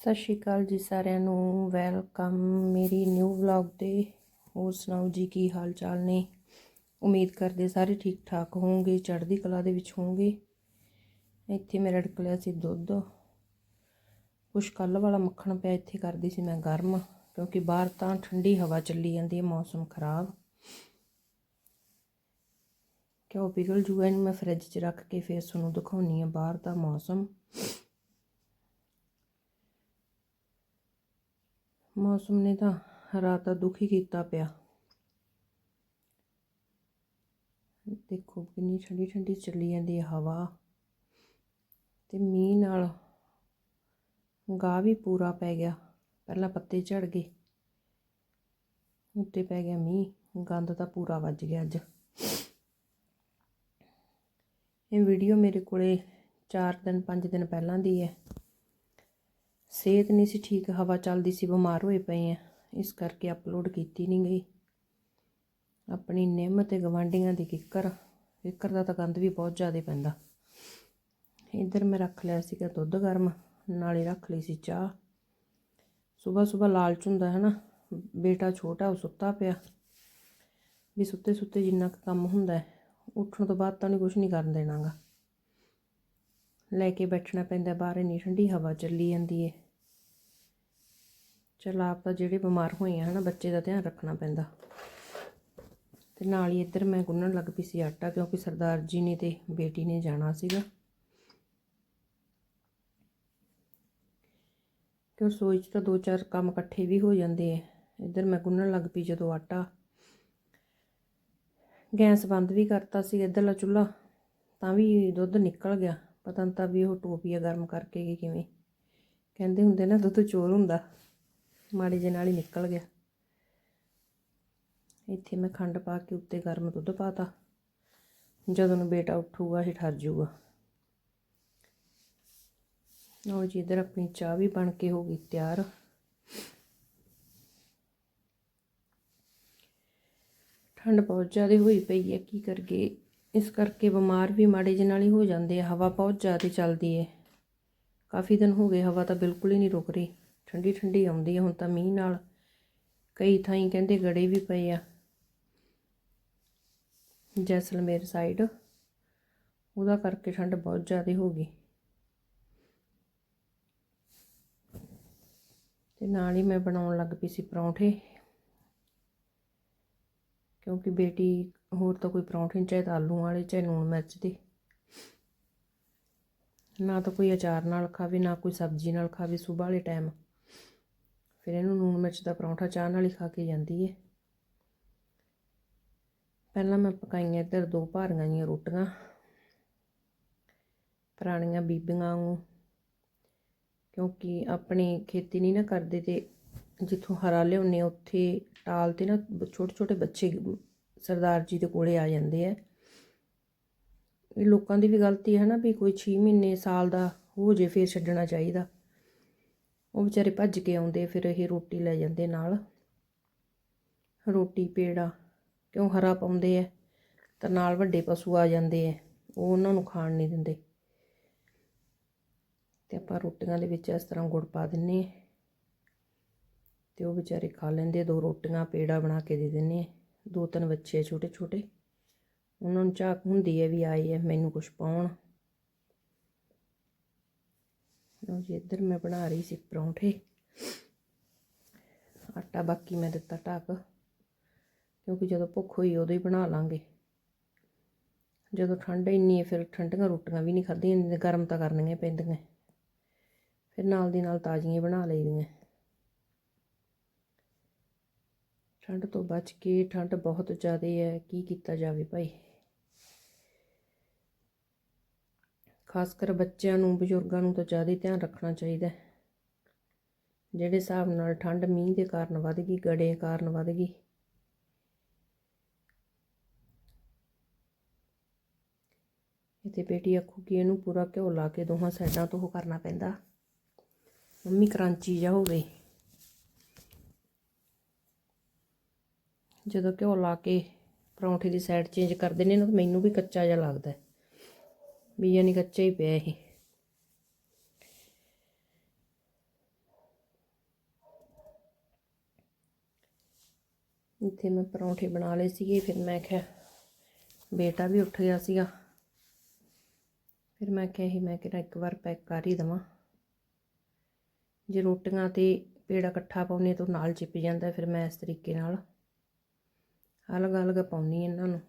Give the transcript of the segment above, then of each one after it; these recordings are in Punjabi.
ਸਤਿ ਸ਼੍ਰੀ ਅਕਾਲ ਜੀ ਸਾਰਿਆਂ ਨੂੰ, ਵੈਲਕਮ ਮੇਰੀ ਨਿਊ ਵਲੌਗ ਤੇ। ਹੋਰ ਸੁਣਾਓ ਜੀ, ਕੀ ਹਾਲ ਚਾਲ ਨੇ? ਉਮੀਦ ਕਰਦੇ ਸਾਰੇ ਠੀਕ ਠਾਕ ਹੋਵੋਗੇ, ਚੜ੍ਹਦੀ ਕਲਾ ਦੇ ਵਿੱਚ ਹੋਵੋਗੇ। ਇੱਥੇ ਮੇਰਾ ਡਕਲਿਆ ਸੀ ਦੁੱਧ। ਕੁਛ ਕੱਲ ਵਾਲਾ ਮੱਖਣ ਪਿਆ ਇੱਥੇ ਕਰਦੀ ਸੀ ਮੈਂ ਗਰਮ, ਕਿਉਂਕਿ ਬਾਹਰ ਤਾਂ ਠੰਡੀ ਹਵਾ ਚੱਲੀ ਜਾਂਦੀ ਹੈ, ਮੌਸਮ ਖਰਾਬ। ਕਿਉਂ ਪਿਘਲ ਜੂਗਾ, ਇਹਨੂੰ ਮੈਂ ਫ੍ਰਿਜ 'ਚ ਰੱਖ ਕੇ ਫੇਰ ਤੁਹਾਨੂੰ ਦਿਖਾਉਣੀ ਆ ਬਾਹਰ ਦਾ ਮੌਸਮ। ਮੌਸਮ ਨੇ ਤਾਂ ਰਾਤ ਦਾ ਦੁਖੀ ਕੀਤਾ ਪਿਆ। ਦੇਖੋ ਕਿੰਨੀ ਠੰਡੀ ਠੰਡੀ ਚੱਲੀ ਜਾਂਦੀ ਹੈ ਹਵਾ। ਤੇ ਮੀਂਹ ਨਾਲ ਗਾਹ ਵੀ ਪੂਰਾ ਪੈ ਗਿਆ। ਪਹਿਲਾਂ ਪੱਤੇ ਝੜ ਗਏ। ਉੱਤੇ ਪੈ ਗਿਆ ਮੀਂਹ। ਗੰਦ ਤਾਂ ਪੂਰਾ ਵੱਜ ਗਿਆ ਅੱਜ। ਇਹ ਵੀਡੀਓ ਮੇਰੇ ਕੋਲੇ 4 ਦਿਨ 5 ਦਿਨ ਪਹਿਲਾਂ ਦੀ ਹੈ। ਸਿਹਤ ਨਹੀਂ ਸੀ ਠੀਕ, ਹਵਾ ਚੱਲਦੀ ਸੀ, ਬਿਮਾਰ ਹੋਏ ਪਏ ਆ। ਇਸ ਕਰਕੇ ਅਪਲੋਡ ਕੀਤੀ ਨਹੀਂ ਗਈ। ਆਪਣੀ ਨਿੰਮ ਤੇ ਗਵਾਂਡੀਆਂ ਦੀ ਕਿੱਕਰ ਕਿੱਕਰ ਦਾ ਤਾਂ ਗੰਦ ਵੀ ਬਹੁਤ ਜ਼ਿਆਦਾ ਪੈਂਦਾ। ਇੱਧਰ ਮੈਂ ਰੱਖ ਲਿਆ ਸੀਗਾ ਦੁੱਧ ਗਰਮ, ਨਾਲੇ ਰੱਖ ਲਈ ਸੀ ਚਾਹ। ਸਵੇਰ ਸਵੇਰ ਲਾਲਚ ਹੁੰਦਾ ਹੈ ਨਾ, ਬੇਟਾ ਛੋਟਾ, ਉਹ ਸੁੱਤਾ ਪਿਆ। ਵੀ ਸੁੱਤੇ ਸੁੱਤੇ ਜਿੰਨਾ ਕੁ ਕੰਮ ਹੁੰਦਾ ਉੱਠਣ ਤੋਂ ਬਾਅਦ ਤਾਂ ਨਹੀਂ ਕੁਝ ਨਹੀਂ ਕਰਨ ਦੇਣਾਗਾ। ਲੈ ਕੇ ਬੈਠਣਾ ਪੈਂਦਾ, ਬਾਹਰ ਇੰਨੀ ਠੰਡੀ ਹਵਾ ਚੱਲੀ ਜਾਂਦੀ ਏ। ਚਲ ਆਪ ਤਾਂ ਜਿਹੜੇ ਬਿਮਾਰ ਹੋਏ ਆ ਹਨਾ, ਬੱਚੇ ਦਾ ਧਿਆਨ ਰੱਖਣਾ ਪੈਂਦਾ। ਤੇ ਨਾਲ ਹੀ ਇੱਧਰ ਮੈਂ ਗੁੰਨਣ ਲੱਗ ਪਈ ਸੀ ਆਟਾ, ਕਿਉਂਕਿ ਸਰਦਾਰ ਜੀ ਨੇ ਤੇ ਬੇਟੀ ਨੇ ਜਾਣਾ ਸੀਗਾ। ਕਿ ਰਸੋਈ 'ਚ ਤਾਂ ਦੋ ਚਾਰ ਕੰਮ ਇਕੱਠੇ ਵੀ ਹੋ ਜਾਂਦੇ ਐ ਇੱਧਰ ਮੈਂ ਗੁੰਨਣ ਲੱਗ ਪਈ ਜਦੋਂ ਆਟਾ ਗੈਸ ਬੰਦ ਵੀ ਕਰਤਾ ਸੀ ਇੱਧਰਲਾ ਚੁੱਲ੍ਹਾ, ਤਾਂ ਵੀ ਦੁੱਧ ਨਿਕਲ ਗਿਆ। ਪਤਾ ਨਹੀਂ ਤਾਂ ਵੀ ਉਹ ਟੋਪੀਆ ਗਰਮ ਕਰਕੇ ਕਿਵੇਂ। ਕਹਿੰਦੇ ਹੁੰਦੇ ਨਾ, ਦੁੱਧ ਚੋਰ ਹੁੰਦਾ। ਮਾੜੇ ਜਿਹੇ ਨਾਲ ਹੀ ਨਿਕਲ ਗਿਆ। ਇੱਥੇ ਮੈਂ ਖੰਡ ਪਾ ਕੇ ਉੱਤੇ ਗਰਮ ਦੁੱਧ ਪਾਤਾ। ਜਦੋਂ ਨੂੰ ਬੇਟਾ ਉੱਠੂਗਾ, ਇਹ ਠਰ ਜਾਊਗਾ। ਲਓ ਜੀ, ਇਧਰ ਆਪਣੀ ਚਾਹ ਵੀ ਬਣ ਕੇ ਹੋ ਗਈ ਤਿਆਰ। ਠੰਡ ਬਹੁਤ ਜ਼ਿਆਦਾ ਹੋਈ ਪਈ ਹੈ, ਕੀ ਕਰਗੇ ਇਸ ਕਰਕੇ ਬਿਮਾਰ ਵੀ ਮਾੜੇ ਜਿਹੇ ਨਾਲ ਹੀ ਹੋ ਜਾਂਦੇ ਆ। ਹਵਾ ਬਹੁਤ ਜ਼ਿਆਦਾ ਚੱਲਦੀ ਹੈ। ਕਾਫੀ ਦਿਨ ਹੋ ਗਏ, ਹਵਾ ਤਾਂ ਬਿਲਕੁਲ ਹੀ ਨਹੀਂ ਰੁਕ ਰਹੀ। ਠੰਡੀ ਠੰਡੀ ਆਉਂਦੀ ਆ ਹੁਣ ਤਾਂ ਮੀਂਹ ਨਾਲ। ਕਈ ਥਾਈਂ ਕਹਿੰਦੇ ਗੜੇ ਵੀ ਪਏ ਆ। ਜੈਸਲਮੇਰ ਸਾਈਡ। ਉਹਦਾ ਕਰਕੇ ਠੰਡ ਬਹੁਤ ਜ਼ਿਆਦਾ ਹੋ ਗਈ। ਤੇ ਨਾਲ ਹੀ ਮੈਂ ਬਣਾਉਣ ਲੱਗ ਪਈ ਸੀ ਪਰੌਂਠੇ। ਕਿਉਂਕਿ ਬੇਟੀ ਹੋਰ ਤਾਂ ਕੋਈ ਪਰੌਂਠੇ ਨਹੀਂ ਚਾਹੇ ਤਾਂ ਆਲੂ ਵਾਲੇ, ਚਾਹੇ ਲੂਣ ਮਿਰਚ ਦੇ। ਨਾ ਤਾਂ ਕੋਈ ਅਚਾਰ ਨਾਲ ਖਾਵੇ, ਨਾ ਕੋਈ ਸਬਜ਼ੀ ਨਾਲ ਖਾਵੇ ਸਵੇਰ ਵਾਲੇ ਟਾਈਮ। ਫਿਰ ਇਹਨੂੰ ਲੂਣ ਮਿਰਚ ਦਾ ਪਰੌਂਠਾ ਚਾਹ ਨਾਲ ਹੀ ਖਾ ਕੇ ਜਾਂਦੀ ਏ। ਪਹਿਲਾਂ ਮੈਂ ਪਕਾਈਆਂ ਇੱਧਰ ਦੋ ਭਾਰੀਆਂ ਜੀਆਂ ਰੋਟੀਆਂ, ਪੁਰਾਣੀਆਂ ਬੀਬੀਆਂ ਨੂੰ ਕਿਉਂਕਿ ਆਪਣੀ ਖੇਤੀ ਨਹੀਂ ਨਾ ਕਰਦੇ ਤੇ ਜਿੱਥੋਂ ਹਰਾ ਲਿਆਉਂਦੇ ਉੱਥੇ ਟਾਲ ਤੇ ਨਾ ਛੋਟੇ ਛੋਟੇ ਬੱਚੇ ਸਰਦਾਰ ਜੀ ਦੇ ਕੋਲੇ ਆ ਜਾਂਦੇ ਆ। ਇਹ ਲੋਕਾਂ ਦੀ ਵੀ ਗਲਤੀ ਹੈ ਨਾ ਵੀ ਕੋਈ 6 ਮਹੀਨੇ ਸਾਲ ਦਾ ਹੋ ਜੇ ਫੇਰ ਛੱਡਣਾ ਚਾਹੀਦਾ। ਉਹ ਵਿਚਾਰੇ ਭੱਜ ਕੇ ਆਉਂਦੇ ਫਿਰ ਇਹ ਰੋਟੀ ਲੈ ਜਾਂਦੇ ਨਾਲ। ਰੋਟੀ, ਪੇੜਾ, ਕਿਉਂ ਹਰਾ ਪਾਉਂਦੇ ਆ, ਤਾਂ ਨਾਲ ਵੱਡੇ ਪਸ਼ੂ ਆ ਜਾਂਦੇ ਆ, ਉਹ ਉਹਨਾਂ ਨੂੰ ਖਾਣ ਨਹੀਂ ਦਿੰਦੇ। ਤੇ ਆਪਾਂ ਰੋਟੀਆਂ ਦੇ ਵਿੱਚ ਇਸ ਤਰ੍ਹਾਂ ਗੁੜ ਪਾ ਦਿੰਨੇ ਤੇ ਉਹ ਵਿਚਾਰੇ ਖਾ ਲੈਂਦੇ ਦੋ ਰੋਟੀਆਂ, ਪੇੜਾ ਬਣਾ ਕੇ ਦੇ ਦਿੰਨੇ ਦੋ ਤਿੰਨ ਬੱਚੇ ਛੋਟੇ ਛੋਟੇ ਉਹਨਾਂ ਨੂੰ ਝਾਕ ਹੁੰਦੀ ਹੈ ਵੀ ਆਏ ਹੈ ਮੈਨੂੰ ਕੁਝ ਪਾਉਣ। ਲਓ ਜੀ, ਇੱਧਰ ਮੈਂ ਬਣਾ ਰਹੀ ਸੀ ਪਰੌਂਠੇ। ਆਟਾ ਬਾਕੀ ਮੈਂ ਦਿੱਤਾ ਢੱਕ, ਕਿਉਂਕਿ ਜਦੋਂ ਭੁੱਖ ਹੋਈ ਉਦੋਂ ਹੀ ਬਣਾ ਲਾਂਗੇ। ਜਦੋਂ ਠੰਡ ਇੰਨੀ ਹੈ, ਫਿਰ ਠੰਡੀਆਂ ਰੋਟੀਆਂ ਵੀ ਨਹੀਂ ਖਾਧੀਆਂ ਗਰਮ ਤਾਂ ਕਰਨੀਆਂ ਪੈਂਦੀਆਂ। ਫਿਰ ਨਾਲ ਦੀ ਨਾਲ ਤਾਜ਼ੀਆਂ ਬਣਾ ਲਈਦੀਆਂ ਠੰਡ ਤੋਂ ਬਚ ਕੇ ਠੰਡ ਬਹੁਤ ਜ਼ਿਆਦਾ ਹੈ, ਕੀ ਕੀਤਾ ਜਾਵੇ ਭਾਈ? ਖਾਸ ਕਰ ਬੱਚਿਆਂ ਨੂੰ, ਬਜ਼ੁਰਗਾਂ ਨੂੰ ਤਾਂ ਜ਼ਿਆਦਾ ਧਿਆਨ ਰੱਖਣਾ ਚਾਹੀਦਾ ਜਿਹੜੇ ਹਿਸਾਬ ਨਾਲ ਠੰਡ ਮੀਂਹ ਦੇ ਕਾਰਨ ਵੱਧ ਗਈ ਗੜੇ ਕਾਰਨ ਵੱਧ ਗਈ। ਤੇ ਬੇਟੀ ਆਖੂਗੀ ਇਹਨੂੰ ਪੂਰਾ ਘਿਓ ਲਾ ਕੇ ਦੋਹਾਂ ਸਾਈਡਾਂ ਤੋਂ ਉਹ ਕਰਨਾ ਪੈਂਦਾ। ਮੰਮੀ ਕਰਾਂਚੀ ਜਾ ਹੋਵੇ। ਜਦੋਂ ਘਿਓ ਲਾ ਕੇ ਪਰੌਂਠੇ ਦੀ ਸਾਈਡ ਚੇਂਜ ਕਰਦੇ ਨੇ ਨਾ ਮੈਨੂੰ ਵੀ ਕੱਚਾ ਜਿਹਾ ਲੱਗਦਾ ਵੀ ਯਾਨੀ ਕੱਚਾ ਹੀ ਪਿਆ ਇਹ। ਇੱਥੇ ਮੈਂ ਪਰੌਂਠੇ ਬਣਾ ਲਏ ਸੀਗੇ, ਫਿਰ ਮੈਂ ਕਿਹਾ ਬੇਟਾ ਵੀ ਉੱਠ ਗਿਆ ਸੀਗਾ। ਫਿਰ ਮੈਂ ਕਿਹਾ ਹੀ ਮੈਂ ਕਿਹਾ ਇੱਕ ਵਾਰ ਪੈਕ ਕਰ ਹੀ ਦਵਾਂ। ਜੇ ਰੋਟੀਆਂ ਤੇ ਪੇੜਾ ਇਕੱਠਾ ਪਾਉਨੇ ਤਾਂ ਨਾਲ ਚਿਪ ਜਾਂਦਾ, ਫਿਰ ਮੈਂ ਇਸ ਤਰੀਕੇ ਨਾਲ ਅਲੱਗ-ਅਲੱਗ ਪਾਉਣੀ ਇਹਨਾਂ ਨੂੰ।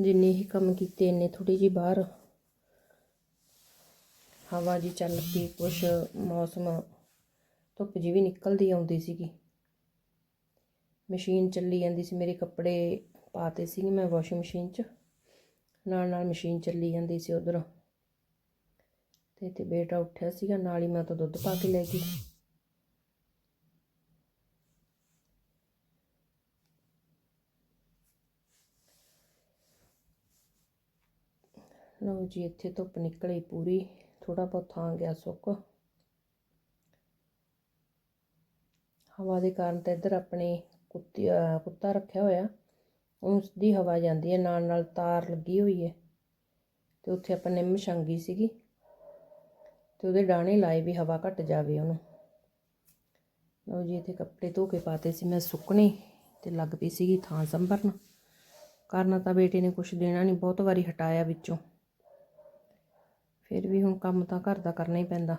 ਜਿੰਨੇ ਹੀ ਕੰਮ ਕੀਤੇ, ਇੰਨੇ ਥੋੜੀ ਜਿਹੀ ਬਾਹਰ। ਹਵਾ ਜੀ ਚੱਲ ਪਈ, ਕੁਛ ਮੌਸਮ, ਧੁੱਪ ਜੀ ਵੀ ਨਿਕਲਦੀ ਆਉਂਦੀ ਸੀਗੀ। ਮਸ਼ੀਨ ਚੱਲੀ ਜਾਂਦੀ ਸੀ, ਮੇਰੇ ਕੱਪੜੇ ਪਾਤੇ ਸੀਗੇ ਮੈਂ ਵਾਸ਼ਿੰਗ ਮਸ਼ੀਨ 'ਚ। ਨਾਲ ਨਾਲ ਮਸ਼ੀਨ ਚੱਲੀ ਜਾਂਦੀ ਸੀ ਉਧਰ। ਤੇ ਤੇ ਬੇਟਾ ਉੱਠਿਆ ਸੀਗਾ, ਨਾਲ ਹੀ ਮੈਂ ਤਾਂ ਦੁੱਧ ਪਾ ਕੇ ਲੈ ਗਈ। ਲਓ ਜੀ, ਇੱਥੇ ਧੁੱਪ ਨਿਕਲੀ ਪੂਰੀ ਥੋੜਾ ਬਹੁਤ ਥਾਂ ਗਿਆ ਸੁੱਕ। ਹਵਾ ਦੇ ਕਾਰਨ ਤਾਂ ਇੱਧਰ ਆਪਣੇ ਕੁੱਤੀ ਕੁੱਤਾ ਰੱਖਿਆ ਹੋਇਆ। ਉਸ ਦੀ ਹਵਾ ਜਾਂਦੀ ਹੈ, ਨਾਲ ਨਾਲ ਤਾਰ ਲੱਗੀ ਹੋਈ ਹੈ। ਤੇ ਉੱਥੇ ਆਪਾਂ ਨਿੰਮ ਛਾਂਗੀ ਸੀਗੀ ਤੇ ਉਹਦੇ ਡਾਣੇ ਲਾਏ ਵੀ ਹਵਾ ਘਟ ਜਾਵੇ ਉਹਨੂੰ। ਲਓ ਜੀ, ਇੱਥੇ ਕੱਪੜੇ ਧੋ ਕੇ ਪਾਤੇ ਸੀ, ਮੈਂ ਸੁੱਕਣੇ ਤੇ ਲੱਗ ਪਈ ਸੀਗੀ ਥਾਂ ਸੰਭਰਨ। ਕਰਨਾ ਤਾਂ ਬੇਟੇ ਨੇ ਕੁਝ ਦੇਣਾ ਨਹੀਂ, ਬਹੁਤ ਵਾਰੀ ਹਟਾਇਆ ਵਿੱਚੋਂ। ਫਿਰ ਵੀ ਹੁਣ ਕੰਮ ਤਾਂ ਘਰ ਦਾ ਕਰਨਾ ਹੀ ਪੈਂਦਾ।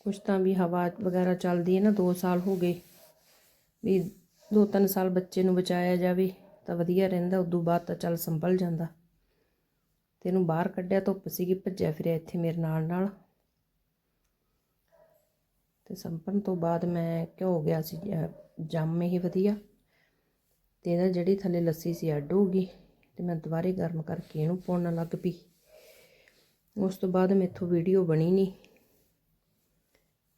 ਕੁਛ ਤਾਂ ਵੀ ਹਵਾ ਵਗੈਰਾ ਚੱਲਦੀ ਹੈ ਨਾ 2 ਸਾਲ ਹੋ ਗਏ। ਵੀ 2-3 ਸਾਲ ਬੱਚੇ ਨੂੰ ਬਚਾਇਆ ਜਾਵੇ ਤਾਂ ਵਧੀਆ ਰਹਿੰਦਾ, ਉਦੋਂ ਬਾਅਦ ਤਾਂ ਚੱਲ ਸੰਭਲ ਜਾਂਦਾ। ਤੇ ਇਹਨੂੰ ਬਾਹਰ ਕੱਢਿਆ, ਧੁੱਪ ਸੀਗੀ, ਭੱਜਿਆ ਫਿਰਿਆ ਇੱਥੇ ਮੇਰੇ ਨਾਲ ਨਾਲ। ਤੇ ਸੰਭਣ ਤੋਂ ਬਾਅਦ ਮੈਂ ਘਿਓ ਗਿਆ ਸੀ ਜੰਮ ਇਹ ਵਧੀਆ। ਤੇ ਇਹਦਾ ਜਿਹੜੀ ਥੱਲੇ ਲੱਸੀ ਸੀ, ਅੱਡ ਹੋ ਗਈ। ਤੇ ਮੈਂ ਦੁਬਾਰੇ ਗਰਮ ਕਰਕੇ ਇਹਨੂੰ ਪਾਉਣ ਲੱਗ ਪਈ। ਉਸ ਤੋਂ ਬਾਅਦ ਮੈਥੋਂ ਵੀਡੀਓ ਬਣੀ ਨਹੀਂ।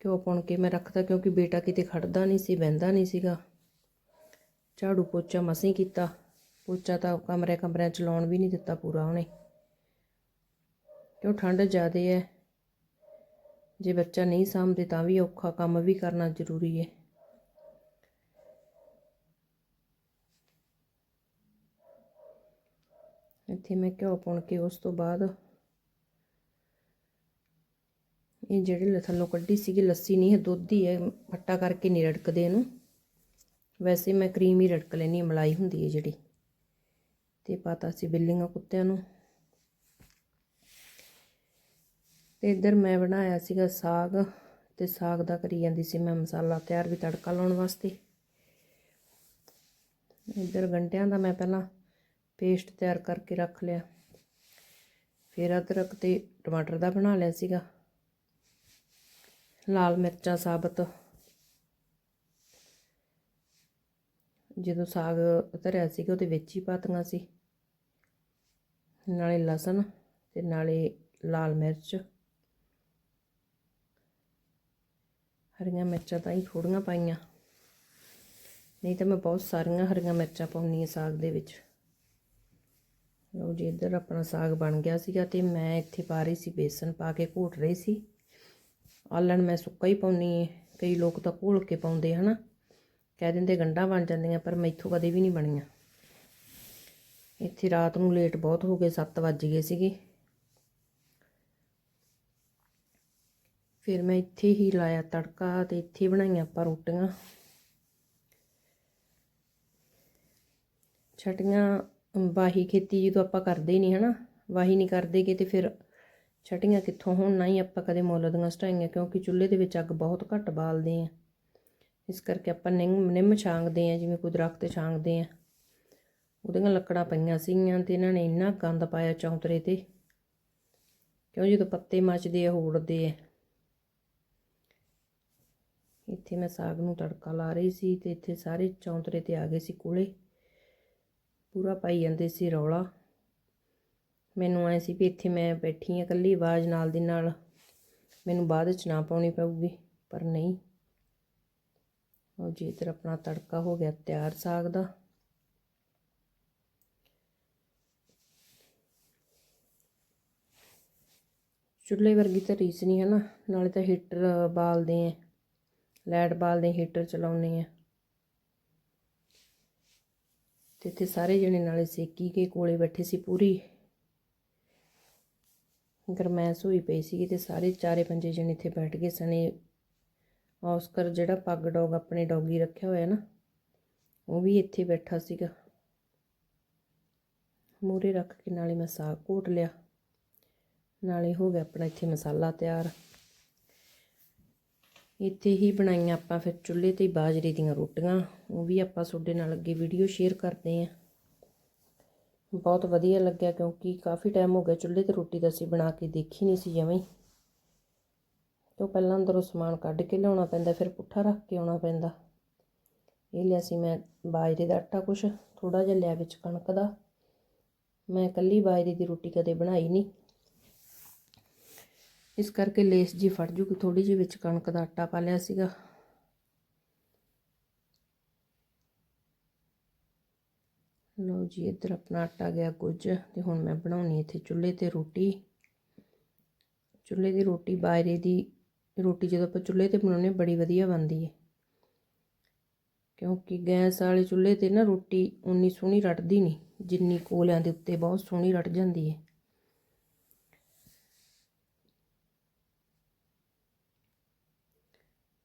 ਘਿਓ ਪਾਉਣ ਕੇ ਮੈਂ ਰੱਖਦਾ ਕਿਉਂਕਿ ਬੇਟਾ ਕਿਤੇ ਖੜਦਾ ਨਹੀਂ ਸੀ, ਬਹਿੰਦਾ ਨਹੀਂ ਸੀਗਾ। ਝਾੜੂ ਪੋਚਾ ਮਸੀਂ ਕੀਤਾ। ਪੋਚਾ ਤਾਂ ਕਮਰੇ ਕਮਰਿਆਂ ਚ ਲਾਉਣ ਵੀ ਨਹੀਂ ਦਿੱਤਾ ਪੂਰਾ ਉਹਨੇ। ਕਿਉਂ ਠੰਡ ਜ਼ਿਆਦੇ ਹੈ ਜੇ ਬੱਚਾ ਨਹੀਂ ਸਾਂਭਦੇ ਤਾਂ ਵੀ ਔਖਾ ਕੰਮ ਵੀ ਕਰਨਾ ਜ਼ਰੂਰੀ ਹੈ ਇੱਥੇ ਮੈਂ ਘਿਓ ਪਾਉਣ ਕੇ ਉਸ ਤੋਂ ਬਾਅਦ ਇਹ ਜਿਹੜੇ ਥੱਲੋਂ ਕੱਢੀ ਸੀਗੀ, ਲੱਸੀ ਨਹੀਂ ਹੈ ਦੁੱਧ ਹੀ ਹੈ ਫੱਟਾ ਕਰਕੇ ਨਹੀਂ ਰੜਕਦੇ ਇਹਨੂੰ। ਵੈਸੇ ਮੈਂ ਕਰੀਮ ਹੀ ਰੜਕ ਲੈਣੀ ਮਲਾਈ ਹੁੰਦੀ ਹੈ ਜਿਹੜੀ। ਤੇ ਪਾਤਾ ਸੀ ਬਿੱਲੀਆਂ ਕੁੱਤਿਆਂ ਨੂੰ। ਤੇ ਇੱਧਰ ਮੈਂ ਬਣਾਇਆ ਸੀਗਾ ਸਾਗ, ਤੇ ਸਾਗ ਦਾ ਕਰੀ ਜਾਂਦੀ ਸੀ ਮੈਂ ਮਸਾਲਾ ਤਿਆਰ ਵੀ ਤੜਕਾ ਲਾਉਣ ਵਾਸਤੇ। ਇੱਧਰ ਗੰਢਿਆਂ ਦਾ ਮੈਂ ਪਹਿਲਾਂ ਪੇਸਟ ਤਿਆਰ ਕਰਕੇ ਰੱਖ ਲਿਆ। ਫਿਰ ਅਦਰਕ ਤੇ ਟਮਾਟਰ ਦਾ ਬਣਾ ਲਿਆ ਸੀਗਾ। ਲਾਲ ਮਿਰਚਾਂ, ਸਾਬਤ। ਜਦੋਂ ਸਾਗ ਧਰਿਆ ਸੀਗਾ, ਉਹਦੇ ਵਿੱਚ ਹੀ ਪਾਤੀਆਂ ਸੀ। ਨਾਲੇ ਲਸਣ ਤੇ ਨਾਲੇ ਲਾਲ ਮਿਰਚ। ਹਰੀਆਂ ਮਿਰਚਾਂ ਤਾਂ ਹੀ ਥੋੜੀਆਂ ਪਾਈਆਂ। ਨਹੀਂ ਤਾਂ ਮੈਂ ਬਹੁਤ ਸਾਰੀਆਂ ਹਰੀਆਂ ਮਿਰਚਾਂ ਪਾਉਣੀ ਆ ਸਾਗ ਦੇ ਵਿੱਚ। ਲਓ ਜੀ, ਇੱਧਰ ਆਪਣਾ ਸਾਗ ਬਣ ਗਿਆ ਸੀਗਾ ਤੇ ਮੈਂ ਇੱਥੇ ਪਾ ਰਹੀ ਸੀ ਬੇਸਨ, ਪਾ ਕੇ ਘੋਟ ਰਹੀ ਸੀ। ਆਲਣ ਮੈਂ ਸੁੱਕਾ ਹੀ ਪਾਉਣੀ ਹੈ ਕਈ ਲੋਕ ਤਾਂ ਘੋਲ ਕੇ ਪਾਉਂਦੇ, ਹਨਾ? ਕਹਿ ਦਿੰਦੇ ਗੰਢਾਂ ਬਣ ਜਾਂਦੀਆਂ, ਪਰ ਮੈਥੋਂ ਕਦੇ ਵੀ ਨਹੀਂ ਬਣੀਆਂ। ਇੱਥੇ ਰਾਤ ਨੂੰ ਲੇਟ ਬਹੁਤ ਹੋ ਗਏ 7 ਵੱਜ ਗਏ ਸੀਗੇ। ਫਿਰ ਮੈਂ ਇੱਥੇ ਹੀ ਲਾਇਆ ਤੜਕਾ ਤੇ ਇੱਥੇ ਬਣਾਈਆਂ ਆਪਾਂ ਰੋਟੀਆਂ। ਛਟੀਆਂ ਵਾਹੀ ਖੇਤੀ ਜਦੋਂ ਆਪਾਂ ਕਰਦੇ ਹੀ ਨਹੀਂ ਨਾ ਵਾਹੀ ਨਹੀਂ ਕਰਦੇਗੇ ਤੇ ਫਿਰ ਛਟੀਆਂ ਕਿੱਥੋਂ ਹੋਣ? ਨਾ ਹੀ ਆਪਾਂ ਕਦੇ ਮੁੱਲ ਦੀਆਂ ਸਟਾਈਆਂ, ਕਿਉਂਕਿ ਚੁੱਲ੍ਹੇ ਦੇ ਵਿੱਚ ਅੱਗ ਬਹੁਤ ਘੱਟ ਬਾਲਦੇ ਆ। ਇਸ ਕਰਕੇ ਆਪਾਂ ਨਿੰਮ ਨਿੰਮ ਛਾਂਗਦੇ ਆ, ਜਿਵੇਂ ਕੋਈ ਦਰਖਤ ਛਾਂਗਦੇ ਆ। ਉਹਦੀਆਂ ਲੱਕੜਾਂ ਪਈਆਂ ਸੀਗੀਆਂ ਤੇ ਇਹਨਾਂ ਨੇ ਇੰਨਾ ਗੰਦ ਪਾਇਆ ਚੌਂਤਰੇ ਤੇ। ਕਿਉਂ ਜਦੋਂ ਪੱਤੇ ਮੱਚਦੇ ਆ, ਹੋੜਦੇ ਉੜਦੇ ਆ। ਇੱਥੇ ਮੈਂ ਸਾਗ ਨੂੰ ਤੜਕਾ ਲਾ ਰਹੀ ਸੀ ਤੇ ਇੱਥੇ ਸਾਰੇ ਚੌਂਤਰੇ ਤੇ ਆ ਗਏ ਸੀ ਕੋਲੇ। ਪੂਰਾ ਪਾਈ ਜਾਂਦੇ ਸੀ ਰੌਲਾ। ਮੈਨੂੰ ਐ ਸੀ ਵੀ ਇੱਥੇ ਮੈਂ ਬੈਠੀ ਆ ਇਕੱਲੀ, ਆਵਾਜ਼ ਨਾਲ ਦੀ ਨਾਲ। ਮੈਨੂੰ ਬਾਅਦ 'ਚ ਨਾ ਪਾਉਣੀ ਪਊਗੀ, ਪਰ ਨਹੀਂ। ਉਹ ਜੀ ਇੱਧਰ ਆਪਣਾ ਤੜਕਾ ਹੋ ਗਿਆ ਤਿਆਰ ਸਾਗ ਦਾ। ਚੁੱਲ੍ਹੇ ਵਰਗੀ ਤਾਂ ਰੀਸ ਨਹੀਂ ਹੈ ਨਾ, ਨਾਲੇ ਤਾਂ ਹੀਟਰ ਬਾਲਦੇ ਆ। ਲਾਈਟ ਬਾਲਦੇ ਹੀਟਰ ਚਲਾਉਂਦੇ ਆ। ਤੇ ਇੱਥੇ ਸਾਰੇ ਜਣੇ ਨਾਲੇ ਸੇਕੀ ਕੇ ਕੋਲੇ ਬੈਠੇ ਸੀ ਪੂਰੀ। ਗਰਮੈਸ਼ ਹੋਈ ਪਈ ਸੀਗੀ ਤੇ ਸਾਰੇ ਚਾਰੇ ਪੰਜੇ ਜਣੇ ਇੱਥੇ ਬੈਠ ਗਏ ਸਣੇ। ਔਸਕਰ ਜਿਹੜਾ ਪੱਗ ਡੌਗ ਆਪਣੇ ਡੌਗੀ ਰੱਖਿਆ ਹੋਇਆ ਨਾ, ਉਹ ਵੀ ਇੱਥੇ ਬੈਠਾ ਸੀਗਾ। ਮੂਰੇ ਰੱਖ ਕੇ ਨਾਲੇ ਮੈਂ ਸਾਗ ਘੋਟ ਲਿਆ। ਨਾਲੇ ਹੋ ਗਿਆ ਆਪਣਾ ਇੱਥੇ ਮਸਾਲਾ ਤਿਆਰ। ਇੱਥੇ ਹੀ ਬਣਾਈਆਂ ਆਪਾਂ ਫਿਰ ਚੁੱਲ੍ਹੇ ਤੇ ਬਾਜਰੇ ਦੀਆਂ ਰੋਟੀਆਂ। ਉਹ ਵੀ ਆਪਾਂ ਤੁਹਾਡੇ ਨਾਲ ਅੱਗੇ ਵੀਡੀਓ ਸ਼ੇਅਰ ਕਰਦੇ ਆਂ ਬਹੁਤ ਵਧੀਆ ਲੱਗਿਆ ਕਿਉਂਕਿ ਕਾਫੀ ਟਾਈਮ ਹੋ ਗਿਆ ਚੁੱਲ੍ਹੇ ਤੇ ਰੋਟੀ ਤਾਂ ਅਸੀਂ ਬਣਾ ਕੇ ਦੇਖੀ ਨਹੀਂ ਸੀ ਜਵੇਂ ਤੋਂ ਪਹਿਲਾਂ ਅੰਦਰੋਂ ਸਮਾਨ ਕੱਢ ਕੇ ਲਿਆਉਣਾ ਪੈਂਦਾ, ਫਿਰ ਪੁੱਠਾ ਰੱਖ ਕੇ ਆਉਣਾ ਪੈਂਦਾ। ਇਹ ਲਿਆ ਸੀ ਮੈਂ ਬਾਜਰੇ ਦਾ ਆਟਾ ਕੁਛ ਥੋੜਾ ਜਿਹਾ ਲਿਆ ਵਿੱਚ ਕਣਕ ਦਾ। ਮੈਂ ਇਕੱਲੀ ਬਾਜਰੇ ਦੀ ਰੋਟੀ ਕਦੇ ਬਣਾਈ ਨਹੀਂ। ਇਸ ਕਰਕੇ ਲੇਸ ਜੀ ਫੜ ਜੂਗੀ ਥੋੜੀ ਜਿਹੀ ਵਿੱਚ ਕਣਕ ਦਾ ਆਟਾ ਪਾ ਲਿਆ ਸੀਗਾ। ਲਓ ਜੀ, ਇੱਧਰ ਆਪਣਾ ਆਟਾ ਗਿਆ ਕੁਝ ਤੇ ਹੁਣ ਮੈਂ ਬਣਾਉਣੀ ਇੱਥੇ ਚੁੱਲ੍ਹੇ ਤੇ ਰੋਟੀ। ਚੁੱਲ੍ਹੇ ਦੀ ਰੋਟੀ ਬਾਜਰੇ ਦੀ, ਰੋਟੀ ਜਦੋਂ ਆਪਾਂ ਚੁੱਲ੍ਹੇ ਤੇ ਬਣਾਉਂਦੇ ਹਾਂ, ਬੜੀ ਵਧੀਆ ਬਣਦੀ ਹੈ। ਕਿਉਂਕਿ ਗੈਸ ਵਾਲੇ ਚੁੱਲ੍ਹੇ ਤੇ ਨਾ ਰੋਟੀ ਉਨੀ ਸੋਹਣੀ ਰਟਦੀ ਨਹੀਂ, ਜਿੰਨੀ ਕੋਲਿਆਂ ਦੇ ਉੱਤੇ ਬਹੁਤ ਸੋਹਣੀ ਰਟ ਜਾਂਦੀ ਹੈ।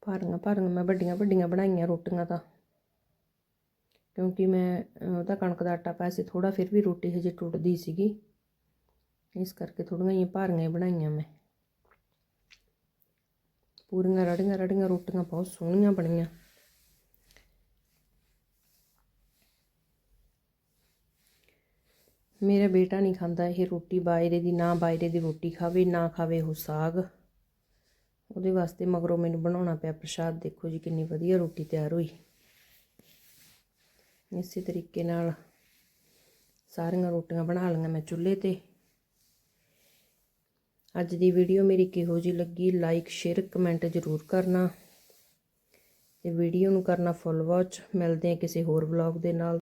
ਭਾਰੀਆਂ ਭਾਰੀਆਂ ਮੈਂ ਵੱਡੀਆਂ ਵੱਡੀਆਂ ਬਣਾਈਆਂ ਰੋਟੀਆਂ ਤਾਂ। ਕਿਉਂਕਿ ਮੈਂ ਅਹ, ਉਹਦਾ ਕਣਕ ਦਾ ਆਟਾ ਪਾਇਆ ਸੀ ਥੋੜਾ ਫਿਰ ਵੀ ਰੋਟੀ ਹਜੇ ਟੁੱਟਦੀ ਸੀਗੀ। ਇਸ ਕਰਕੇ ਥੋੜੀਆਂ ਜਿਹੀਆਂ ਭਾਰੀਆਂ ਹੀ ਬਣਾਈਆਂ ਮੈਂ। ਪੂਰੀਆਂ ਰੜੀਆਂ ਰੜੀਆਂ ਰੋਟੀਆਂ ਬਹੁਤ ਸੋਹਣੀਆਂ ਬਣੀਆਂ। ਮੇਰਾ ਬੇਟਾ ਨਹੀਂ ਖਾਂਦਾ ਇਹ ਰੋਟੀ ਬਾਜਰੇ ਦੀ ਨਾ ਬਾਜਰੇ ਦੀ ਰੋਟੀ ਖਾਵੇ ਨਾ ਖਾਵੇ ਉਹ ਸਾਗ। ਉਹਦੇ ਵਾਸਤੇ ਮਗਰੋਂ ਮੈਨੂੰ ਬਣਾਉਣਾ ਪਿਆ ਪ੍ਰਸ਼ਾਦ। ਦੇਖੋ ਜੀ ਕਿੰਨੀ ਵਧੀਆ ਰੋਟੀ ਤਿਆਰ ਹੋਈ। ਇਸੇ ਤਰੀਕੇ ਨਾਲ ਸਾਰੀਆਂ ਰੋਟੀਆਂ ਬਣਾ ਲਈਆਂ ਮੈਂ ਚੁੱਲ੍ਹੇ ਤੇ। ਅੱਜ ਦੀ ਵੀਡੀਓ ਮੇਰੀ ਕਿਹੋ ਜੀ ਲੱਗੀ ਲਾਈਕ ਸ਼ੇਅਰ ਕਮੈਂਟ ਜ਼ਰੂਰ ਕਰਨਾ। ਤੇ ਵੀਡੀਓ ਨੂੰ ਕਰਨਾ ਫੁੱਲ ਵਾਚ ਮਿਲਦੇ ਆ ਕਿਸੇ ਹੋਰ ਵਲੌਗ ਦੇ ਨਾਲ।